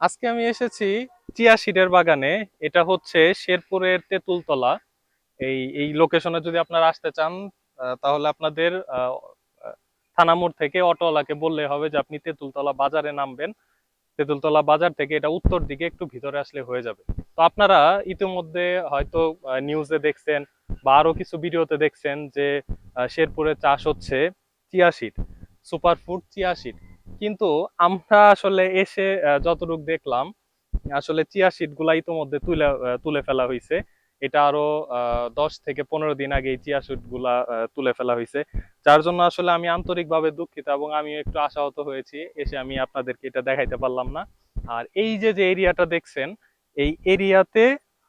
আজকে আমি এসেছি চিয়া সিডের বাগানে। এটা হচ্ছে শেরপুরের তেঁতুলতলা। এই এই লোকেশনে যদি আপনারা আসতে চান তাহলে আপনাদের থানামোড় থেকে অটোওয়ালাকে বললে হবে যে আপনি তেঁতুলতলা বাজারে নামবেন। তেঁতুলতলা বাজার থেকে এটা উত্তর দিকে একটু ভিতরে আসলে হয়ে যাবে। তো আপনারা ইতিমধ্যে হয়তো নিউজে দেখছেন বা আরও কিছু ভিডিওতে দেখছেন যে শেরপুরে চাষ হচ্ছে chia seed, superfood chia seed. কিন্তু আমরা আসলে এসে যতটুকু দেখলাম আসলে চিয়া সিডগুলা ইতিমধ্যে তুলে তুলে ফেলা হয়েছে এটা আরও দশ থেকে পনেরো দিন আগে চিয়া সিডগুলা আহ, তুলে ফেলা হয়েছে যার জন্য আসলে আমি আন্তরিকভাবে দুঃখিত এবং আমি একটু আশাহত হয়েছি এসে আমি আপনাদেরকে এটা দেখাইতে পারলাম না। আর এই যে যে এরিয়াটা দেখছেন এই এরিয়াতে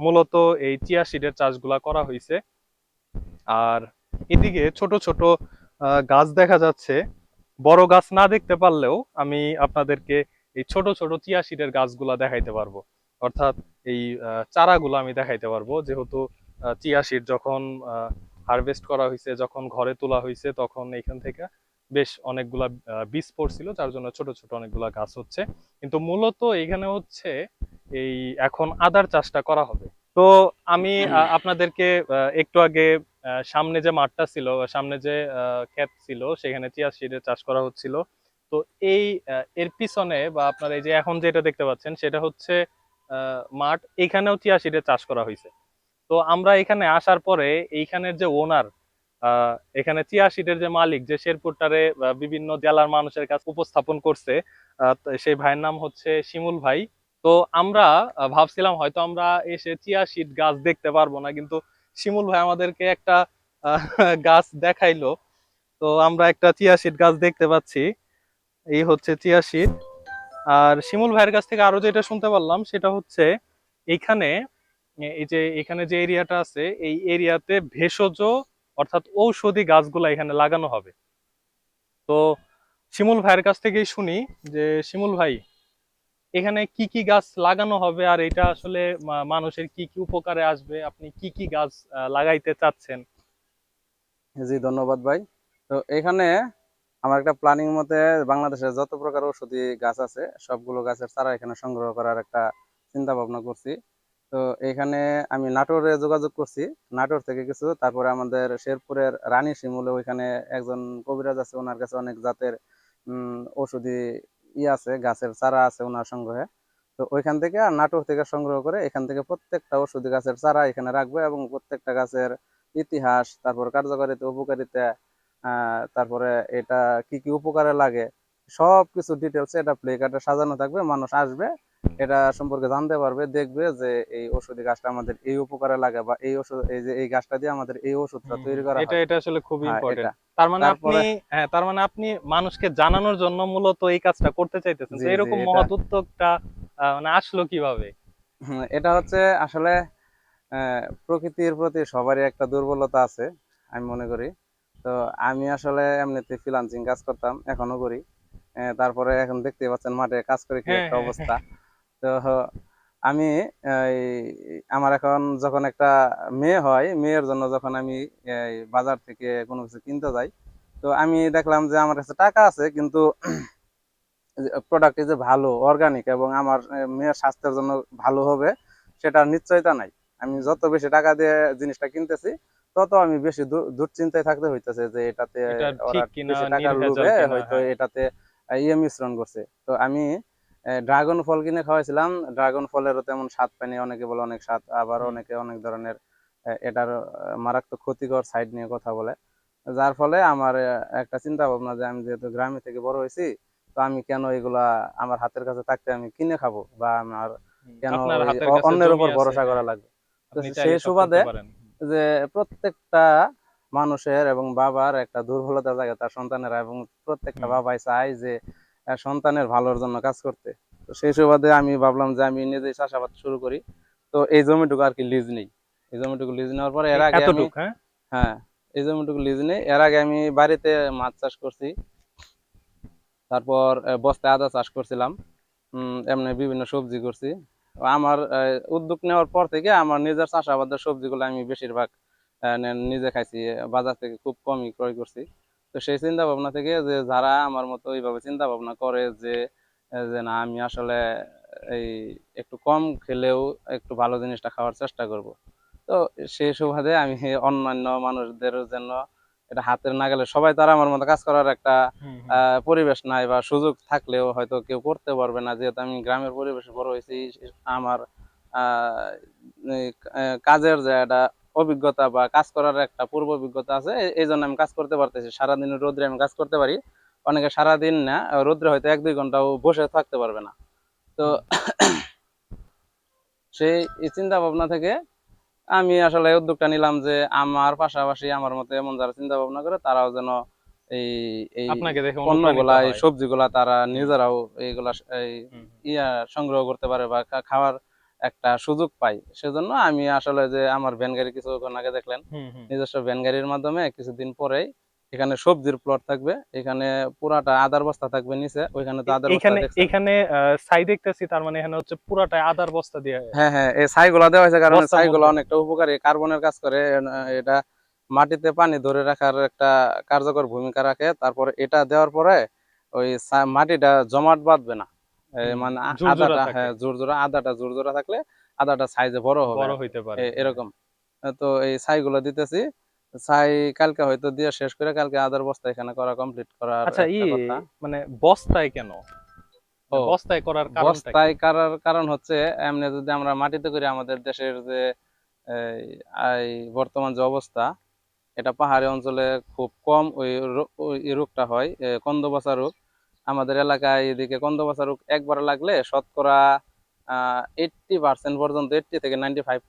মূলত এই চিয়া সিডের চাষগুলা করা হয়েছে আর এদিকে ছোট ছোট গাছ দেখা যাচ্ছে। বড় গাছ না দেখতে পারলেও আমি আপনাদেরকে এই ছোট ছোট চিয়া সিডের গাছগুলা দেখাইতে পারব। অর্থাৎ এই চারাগুলো আমি দেখাইতে পারব। যেহেতু চিয়া সিড যখন হারভেস্ট করা হয়েছে যখন ঘরে তোলা হয়েছে তখন এইখান থেকে বেশ অনেকগুলা বীজ পড়ছিল, যার জন্য ছোট ছোট অনেকগুলা গাছ হচ্ছে। কিন্তু মূলত এখানে হচ্ছে এই এখন আদার চাষটা করা হবে। তো আমি আপনাদেরকে একটু আগে সামনে যে মাঠটা ছিল সামনে যে ক্ষেত ছিল, সেখানে চিয়া সিডের চাষ করা হচ্ছিল। তো এই এর পিছনে বা আপনার এই যে এখন যেটা দেখতে পাচ্ছেন, সেটা হচ্ছে মাঠ। এখানেও চিয়া সিডের চাষ করা হয়েছে তো আমরা এখানে আসার পরে, এইখানের যে ওনার এখানে চিয়া সিডের যে মালিক, যে শেরপুরটারে বিভিন্ন জেলার মানুষের কাছে উপস্থাপন করছে সেই ভাইয়ের নাম হচ্ছে শিমুল ভাই। তো আমরা ভাবছিলাম হয়তো আমরা এসে চিয়া সিড গাছ দেখতে পারব না, কিন্তু শিমুল ভাই আমাদেরকে একটা গাছ দেখাইলো। তো আমরা একটা চিয়া সিড গাছ দেখতে পাচ্ছি। এই হচ্ছে চিয়া সিড আর শিমুল ভাইয়ের কাছ থেকে আরও যেটা শুনতে পারলাম, সেটা হচ্ছে এইখানে এ- এই যে এখানে যে এরিয়াটা আছে, এই এরিয়াতে ভেষজ অর্থাৎ ঔষধি গাছগুলা এখানে লাগানো হবে। তো শিমুল ভাইয়ের কাছ থেকেই শুনি যে, শিমুল ভাই এখানে কি কি গাছ লাগানো হবে আর এটা আসলে মানুষের কি কি উপকারে আসবে? আপনি কি কি গাছ লাগাইতে চাচ্ছেন? জি, ধন্যবাদ ভাই। তো এখানে আমার একটা প্ল্যানিং মতে বাংলাদেশের যত প্রকার ঔষধি গাছ আছে, সবগুলো গাছের চারা এখানে সংগ্রহ করার একটা চিন্তা ভাবনা করছি। তো এখানে আমি নাটোরে যোগাযোগ করছি। নাটোর থেকে কিছু, তারপরে আমাদের শেরপুরের রানী শিমুলে ওইখানে একজন কবিরাজ আছে, ওনার কাছে অনেক জাতের ঔষধি ই আছে, গাছের চারা আছে ওনার সংগ্রহে। তো ওইখান থেকে আর নাটোর থেকে সংগ্রহ করে এখান থেকে প্রত্যেকটা ওষুধ গাছের চারা এখানে রাখবে এবং প্রত্যেকটা গাছের ইতিহাস, তারপর কার্যকারিতা, উপকারিতা তারপরে এটা কি কি উপকারে লাগে সব কিছু ডিটেলস এটা প্লে কার্ডে সাজানো থাকবে, মানুষ আসবে এটা সম্পর্কে জানতে পারবে দেখবে যে এই ওষুধি গাছটা আমাদের এই উপকারে লাগে বা এই ওষুধ এই যে এই গাছটা দিয়ে আমাদের এই ওষুধটা তৈরি করা এটা এটা আসলে খুবই হ্যাঁ, ইম্পর্টেন্ট তার মানে আপনি হ্যাঁ তার মানে আপনি মানুষকে জানানোর জন্য মূলত এই কাজটা করতে চাইতেছেন। জি, এরকম মহৎ উদ্যোগটা মানে আসলো কীভাবে? এটা হচ্ছে আসলে আহ, প্রকৃতির প্রতি সবারই একটা দুর্বলতা আছে আমি মনে করি। তো আমি আসলে এমনিতে ফ্রিল্যান্সিং কাজ করতাম এখনও করি। তারপরে এখন দেখতে পাচ্ছেন মাঠে কাজ করে কি হ্যাঁ, একটা হ্যাঁ, অবস্থা। তো আমি আমার এখন যখন একটা মেয়ে হয় মেয়ের জন্য যখন আমি বাজার থেকে কোনো কিছু কিনতে যাই তো আমি দেখলাম যে আমার কাছে টাকা আছে কিন্তু প্রোডাক্টটি যে ভালো অর্গানিক এবং আমার মেয়ের স্বাস্থ্যের জন্য ভালো হবে সেটার নিশ্চয়তা নাই আমি যত বেশি টাকা দিয়ে জিনিসটা কিনতেছি তত আমি বেশি দুশ্চিন্তায় থাকতে হইতেছে যে এটাতে টাকার লোভে হয়তো হ্যাঁ। এটাতে ইয়ে মিশ্রণ করছে তো আমি ড্রাগন ফল কিনে খাওয়াইছিলাম। ড্রাগন ফলেরও তেমন স্বাদ পাইনি অনেকে বলে অনেক স্বাদ আবার অনেকে অনেক ধরনের এটার মারাত্মক ক্ষতিকর সাইড নিয়ে কথা বলে। যার ফলে আমার একটা চিন্তা ভাবনা যে আমি যেহেতু গ্রামে থেকে বড় হয়েছি তো আমি কেন এগুলা আমার হাতের কাছে থাকতে আমি কিনে খাব? বা আমার কেন অন্যের উপর ভরসা করা লাগবে? সেই সুবাদে যে প্রত্যেকটা মানুষের এবং বাবার একটা দুর্বলতা জায়গা তার সন্তানেরা এবং প্রত্যেকটা বাবাই চায় যে সন্তানের ভালোর জন্য কাজ করতে। তো সেই সুবাদে আমি ভাবলাম যে আমি নিজেই চাষাবাদ শুরু করি। তো এই জমিটুকু আর কি লিজ নেই। এই জমিটুকু লিজ নেওয়ার পরে এর আগে আমি হ্যাঁ? হ্যাঁ এই জমিটুকু লিজ নেই। এর আগে আমি বাড়িতে মাছ চাষ করছি। তারপর আহ, বস্তায় আদা চাষ করছিলাম। এমনি বিভিন্ন সবজি করছি। আমার উদ্যোগ নেওয়ার পর থেকে আমার নিজের চাষাবাদের সবজিগুলো আমি বেশিরভাগ নিজে খাইছি। বাজার থেকে খুব কমই ক্রয় করছি। তো সেই চিন্তা ভাবনা থেকে যে যারা আমার মতো এইভাবে চিন্তা ভাবনা করে যে যে না আমি আসলে এই একটু কম খেলেও একটু ভালো জিনিসটা খাওয়ার চেষ্টা করব। তো সেই সুবাদে আমি অন্যান্য মানুষদের জন্য এটা হাতের নাগালে সবাই তারা আমার মতো কাজ করার একটা পরিবেশ নাই বা সুযোগ থাকলেও হয়তো কেউ করতে পারবে না। যেহেতু আমি গ্রামের পরিবেশে বড় হয়েছি আমার আহ, কাজের যে একটা অভিজ্ঞতা বা কাজ করার একটা পূর্ব অভিজ্ঞতা আছে। এই- জন্য আমি কাজ করতে পারতেছি। সারাদিন রোদ্রে আমি কাজ করতে পারি। অনেকে সারাদিন না রোদ্রে হয়তো এক দুই ঘন্টাও বসে থাকতে পারবে না। তো সেই চিন্তা ভাবনা থেকে আমি আসলে উদ্যোগটা নিলাম যে আমার পাশাপাশি আমার মতো এমন যারা চিন্তা ভাবনা করে তারাও যেন এই এই পণ্যগুলা এই সবজিগুলা তারা নিজেরাও এইগুলা এই। ইয়া সংগ্রহ করতে পারে বা খাওয়ার একটা সুযোগ পাই। সেজন্য আমি আসলে যে আমার ভ্যান গাড়ি কিছুক্ষণ আগে দেখলেন। নিজস্ব ভ্যান গাড়ির মাধ্যমে কিছুদিন পরেই এখানে সবজির প্লট থাকবে এখানে পুরাটা আদার বস্তা থাকবে নিচে ওইখানে তো আদার এখানে। এখানে ছাই দেখতেছি তার মানে এখানে হচ্ছে পুরাটা আদার বস্তা দিয়ে হ্যাঁ হ্যাঁ এই ছাইগুলা দেওয়া হয়েছে কারণ ছাইগুলো অনেকটা উপকারী। কার্বনের কাজ করে এটা মাটিতে পানি ধরে রাখার একটা কার্যকর ভূমিকা রাখে। তারপর এটা দেওয়ার পরে ওই মাটিটা জমাট বাঁধবে না। মানে আদাটা। হ্যাঁ জোরজোরা আদাটা জোরজোরা থাকলে আদাটা সাইজে বড় হবে। বড় হইতে পারে। এরকম। তো এই ছাইগুলো দিতেছি। ছাই কালকে হয়তো দিয়ে শেষ করে কালকে আদার বস্তা এখানে করা কমপ্লিট করার আচ্ছা ই মানে বস্তায় কেন? বস্তায় করার কারণটা কি? বস্তায় করার কারণ হচ্ছে এমনি যদি আমরা মাটিতে করি আমাদের দেশের যে এই, বর্তমান যে অবস্থা এটা পাহাড়ি অঞ্চলে খুব কম ওই রোগটা হয় কন্দবাসা রোগ। আমাদের এলাকায় এদিকে কন্দবাসা রোগ একবার লাগলে শতকরা এইটটি পার্সেন্ট পর্যন্ত এইটটি থেকে নাইনটি ফাইভ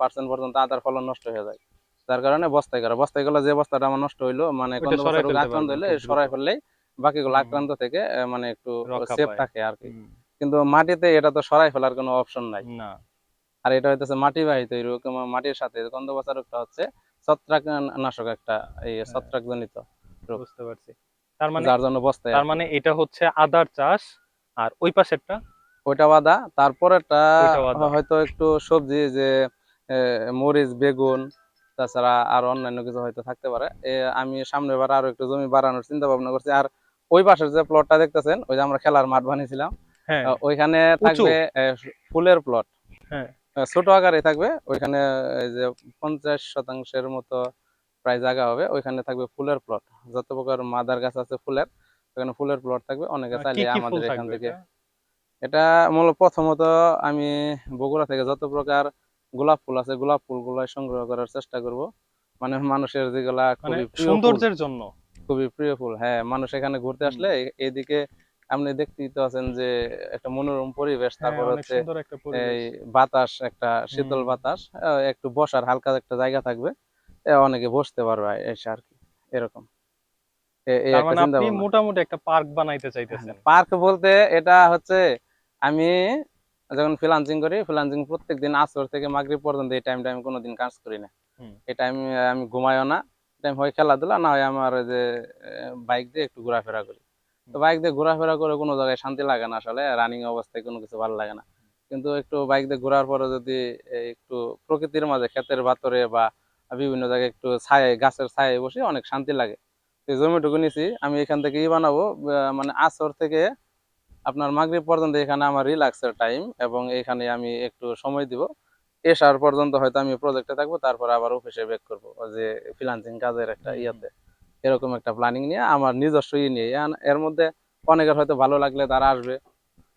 পার্সেন্ট পর্যন্ত আদার ফলন নষ্ট হয়ে যায়। যার কারণে বস্তায় করা বস্তায় গেলে যে বস্তাটা আমার নষ্ট হইল মানে কন্দবাসা রোগ আক্রান্ত হইলে সরাই ফেললেই বাকিগুলো আক্রান্ত থেকে মানে একটু সেফ থাকে আর কি কিন্তু মাটিতে এটা তো সরাই ফেলার কোনো অপশন নাই। আর এটা হইতেছে মাটি বাহিত রোগ মাটির সাথে গন্ধবাসা রোগটা হচ্ছে ছত্রাক নাশক একটা এই হ্যাঁ। ছত্রাক জনিত। বুঝতে পারছি। তার মানে যার জন্য বস্তায় তার মানে এটা হচ্ছে আদার চাষ আর ওই পাশেরটা? ওইটা ওইটা হয়তো একটু সবজি যে মরিচ বেগুন তাছাড়া আর অন্যান্য কিছু হয়তো থাকতে পারে। আমি সামনে বার আরও একটু জমি বাড়ানোর চিন্তা ভাবনা করছি। আর ওই পাশের যে প্লটটা দেখতেছেন ওই যে আমরা খেলার মাঠ বানিয়েছিলাম হ্যাঁ। ওইখানে থাকবে ফুলের প্লট হ্যাঁ। ছোট আকারে থাকবে। ওইখানে যে পঞ্চাশ শতাংশের মতো প্রায় জায়গা হবে ওইখানে থাকবে ফুলের প্লট যত প্রকার মাদার গাছ আছে ফুলের ওখানে ফুলের প্লট থাকবে অনেকে চাইলে আমাদের এখান থেকে এটা? মূলত প্রথমত আমি বগুড়া থেকে যত প্রকার গোলাপ ফুল আছে গোলাপ ফুলগুলো সংগ্রহ করার চেষ্টা করব। মানে মানুষের যেগুলা মানে খুবই সৌন্দর্যের জন্য? খুবই প্রিয় ফুল হ্যাঁ মানুষ এখানে ঘুরতে আসলে এদিকে আপনি দেখতেই তো আছেন যে একটা মনোরম পরিবেশ হ্যাঁ, তারপর হচ্ছে এই বাতাস একটা শীতল বাতাস একটু বসার হালকা একটা জায়গা থাকবে। অনেকে বসতে পারবে এসে আর কি এরকম। মানে আপনি মোটামুটি একটা পার্ক বানাইতে চাইতেছেন। পার্ক বলতে এটা হচ্ছে আমি যখন ফ্রিলান্সিং করি ফ্রিলান্সিং প্রত্যেকদিন আসর থেকে মাগরিব পর্যন্ত এই টাইমটা আমি কোনোদিন কাজ করি না। এই টাইম আমি ঘুমাইও না টাইম হয় খেলাধুলা না হয় আমার যে বাইক দিয়ে একটু ঘোরাফেরা করি। তো বাইক দিয়ে ঘোরাফেরা করে কোনো জায়গায় শান্তি লাগে না আসলে রানিং অবস্থায় কোনো কিছু ভালো লাগে না। কিন্তু একটু বাইক দিয়ে ঘোরার পরে যদি একটু প্রকৃতির মাঝে ক্ষেতের ভাতরে বা বিভিন্ন জায়গায় একটু ছায় গাছের ছায় বসে অনেক শান্তি লাগে। তো জমিটুকু নিছি আমি এখান থেকে ই বানাবো মানে আসর থেকে আপনার মাগরিব পর্যন্ত এখানে আমার রিল্যাক্সের টাইম এবং এখানে আমি একটু সময় দিব। এসার পর্যন্ত হয়তো আমি প্রজেক্টে থাকব তারপর আবার অফিসে ব্যাক করব যে ফ্রিল্যান্সিং কাজের একটা। ইয়াতে। এরকম একটা প্ল্যানিং নিয়ে আমার নিজস্ব ই নিয়ে এর- এর মধ্যে অনেকের হয়তো ভালো লাগলে তারা আসবে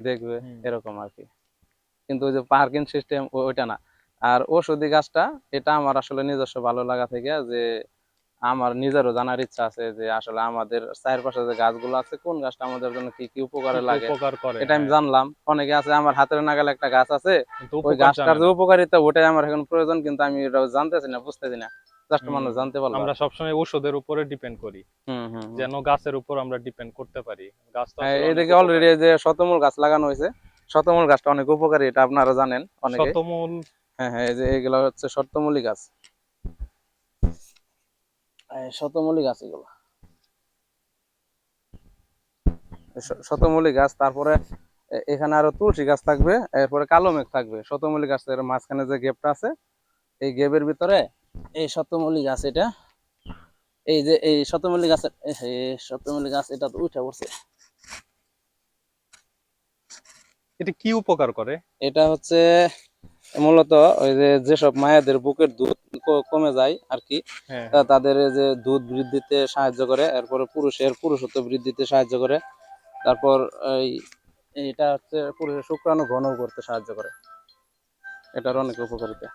দেখবে এরকম আর কি। কিন্তু ওই যে পার্কিং সিস্টেম ওইটা না। আর ওষুধি গাছটা এটা আমার আসলে নিজস্ব ভালো লাগা থেকে যে আমার নিজেরও জানার ইচ্ছা আছে যে আসলে আমাদের চারপাশে যে গাছগুলো আছে কোন গাছটা আমাদের জন্য কি কি উপকারে লাগে? এটা আমি হ্যাঁ, জানলাম। অনেকে আছে আমার হাতের নাগালে একটা গাছ আছে ওই গাছটার যে উপকারিতা ওটাই আমার এখন প্রয়োজন কিন্তু আমি এটা জানতেছি না বুঝতেছি না। জাস্ট মানুষ জানতে পারল। আমরা সবসময় ঔষধের উপরে ডিপেন্ড করি। হুম হুম হুম। যেন গাছের উপর আমরা ডিপেন্ড করতে পারি। গাছ হ্যাঁ, এদিকে অলরেডি যে শতমূল গাছ লাগানো হয়েছে শতমূল গাছটা অনেক উপকারী এটা আপনারা জানেন অনেকে। শতমূল হ্যাঁ হ্যাঁ এই যে এগুলো হচ্ছে শর্তমূলী গাছ এগুলো। এই গাছ তারপরে এখানে আরও তুলসী গাছ থাকবে এরপরে কালো মেঘ থাকবে। শতমূলী গাছের মাঝখানে যে গেপটা আছে এই গেপের ভিতরে এই শতমূলী গাছ এটা এই যে এই শতমূলী গাছের শতমূলী গাছ এটা তো উঠে পড়ছে। এটা কি উপকার করে? এটা হচ্ছে মূলত ওই যে যেসব মায়েদের বুকের দুধ কমে যায় আর কি হ্যাঁ। তাদের যে দুধ বৃদ্ধিতে সাহায্য করে এরপরে পুরুষের পুরুষত্ব বৃদ্ধিতে সাহায্য করে তারপর এই এটা হচ্ছে পুরুষের শুক্রাণু ঘন করতে সাহায্য করে। এটার অনেক উপকারিতা।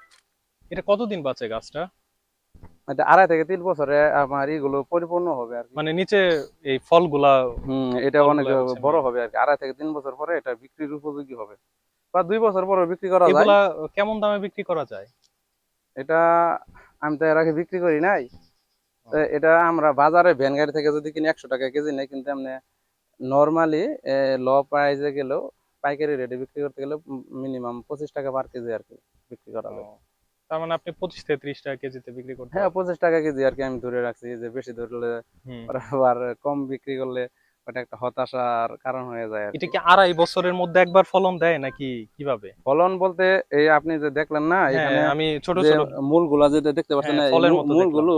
এটা কতদিন বাঁচে গাছটা? এটা আড়াই থেকে তিন বছরে আমার এগুলো পরিপূর্ণ হবে আর মানে নিচে এই ফলগুলা হম এটা অনেক বড় হবে আর কি। আড়াই থেকে তিন বছর পরে এটা বিক্রির উপযোগী হবে। বা দুই বছর পরে বিক্রি করা যায়। এগুলা কেমন দামে বিক্রি করা যায়? এটা আমি তো এর আগে বিক্রি করি নাই। এটা আমরা বাজারে ভ্যান গাড়ি থেকে যদি কিনি একশো টাকা কেজি নেই কিন্তু এমনি নর্মালি ল প্রাইসে গেলেও পাইকারি রেটে বিক্রি করতে গেলে মিনিমাম পঁচিশ টাকা পার কেজি আর কি বিক্রি করা যায়। তার মানে আপনি পঁচিশ থেকে ত্রিশ টাকা কেজিতে বিক্রি করতে হ্যাঁ পঁচিশ টাকা কেজি আর কি আমি ধরে রাখছি যে বেশি ধরলে। আবার কম বিক্রি করলে ওটা একটা হতাশার কারণ হয়ে যায় এটা কি। আড়াই বছরের মধ্যে একবার ফলন দেয় নাকি কীভাবে? ফলন বলতে এই আপনি যে দেখলেন না এখানে হ্যাঁ আমি ছোট ছোট মূলগুলা যেটা দেখতে পাচ্ছেন হ্যাঁ, না, এই ফলের মতো মূলগুলো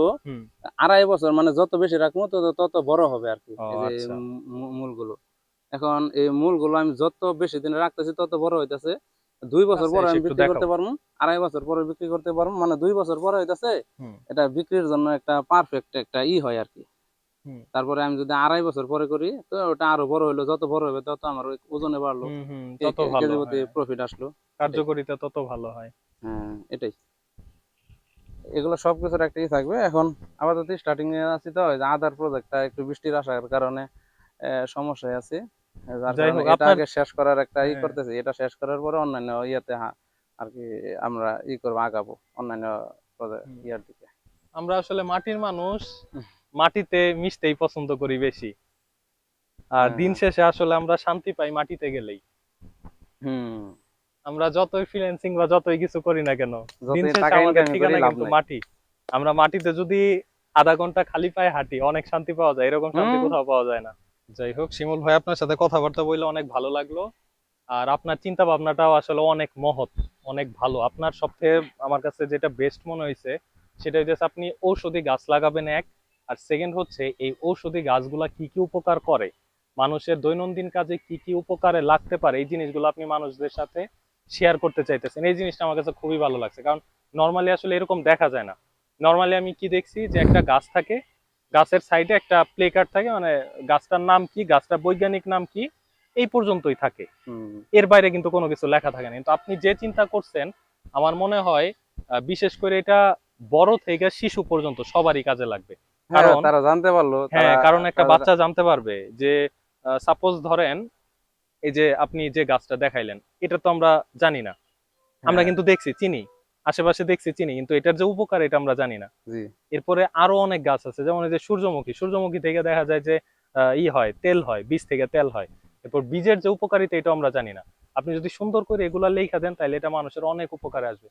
আড়াই বছর মানে যত বেশি রাখব তত তত বড় হবে আর কি আচ্ছা। মূলগুলো। এখন এই মূলগুলো আমি যত বেশি দিন রাখতেছি তত বড় হইতাছে। দুই বছর আচ্ছা, পরে আমি বিক্রি করতে পারব আড়াই বছর পরে বিক্রি করতে পারব মানে দুই বছর পরে হইতাছে। এটা বিক্রির জন্য একটা পারফেক্ট একটা ই হয় আর কি। তারপরে আমি যদি আড়াই বছর পরে করি তো ওটা আরও বড় হইল। যত বড় হবে তত আমার ওজনে বাড়লো। তত ভালো। প্রফিট আসলো। কার্যকরিতা তত ভালো হয়। হ্যাঁ এটাই। এগুলো সবকিছুর একটা ই থাকবে। এখন আপাতত স্টার্টিং এ আছি তো আদার প্রজেক্টটা একটু বৃষ্টির আসার কারণে সমস্যায় আছি। এটা আগে শেষ করার একটা ই হ্যাঁ। করতেছি। এটা শেষ করার পরে অন্যান্য ইয়াতে আর কি আমরা ই করব আগাবো অন্যান্য ইয়ার দিকে। আমরা আসলে মাটির মানুষ। মাটিতে মিশতেই পছন্দ করি বেশি। আর হ্যাঁ। দিন শেষে আসলে আমরা শান্তি পাই মাটিতে গেলেই। হুম। আমরা যতই ফ্রিল্যান্সিং বা যতই কিছু করি না কেন দিন শেষে আমাদের ঠিকানা কিন্তু মাটি। আমরা মাটিতে যদি আধা ঘণ্টা খালি পায়ে হাঁটি অনেক শান্তি পাওয়া যায় এরকম শান্তি কোথাও পাওয়া যায় না। যাই হোক শিমুল ভাই আপনার সাথে কথাবার্তা বললে অনেক ভালো লাগল। আর আপনার চিন্তা ভাবনাটাও আসলে অনেক মহৎ অনেক ভালো। আপনার সবথেকে আমার কাছে যেটা বেস্ট মনে হয়েছে সেটা হচ্ছে আপনি ঔষধি গাছ লাগাবেন এক আর সেকেন্ড হচ্ছে এই ঔষধি গাছগুলা কি কি উপকার করে? মানুষের দৈনন্দিন কাজে কি কি উপকারে লাগতে পারে? এই জিনিসগুলো আপনি মানুষদের সাথে শেয়ার করতে চাইতেছেন। এই জিনিসটা আমার কাছে খুবই ভালো লাগছে। কারণ নর্মালি আসলে এরকম দেখা যায় না। নর্মালি আমি কি দেখছি যে একটা গাছ থাকে গাছের সাইডে একটা প্লে কার্ড থাকে মানে গাছটার নাম কি গাছটার বৈজ্ঞানিক নাম কি এই পর্যন্তই থাকে। এর বাইরে কিন্তু কোনো কিছু লেখা থাকে না। কিন্তু আপনি যে চিন্তা করছেন আমার মনে হয় বিশেষ করে এটা বড় থেকে শিশু পর্যন্ত সবারই কাজে লাগবে। তারা জানতে পারল হ্যাঁ কারণ একটা বাচ্চা জানতে পারবে যে সাপোজ ধরেন এই যে আপনি যে গাছটা দেখাইলেন এটা তো আমরা জানি না। আমরা হ্যাঁ, কিন্তু দেখছি চিনি। আশেপাশে দেখছি চিনি কিন্তু এটার যে উপকার এটা আমরা জানি না। এরপরে আরও অনেক গাছ আছে যেমন এই যে সূর্যমুখী। সূর্যমুখী থেকে দেখা যায় যে আহ, ই হয় তেল হয় বীজ থেকে তেল হয়। এরপর বীজের যে উপকারিতা এটা আমরা জানি না। আপনি যদি সুন্দর করে এগুলা লেখা দেন তাহলে এটা মানুষের অনেক উপকারে আসবে।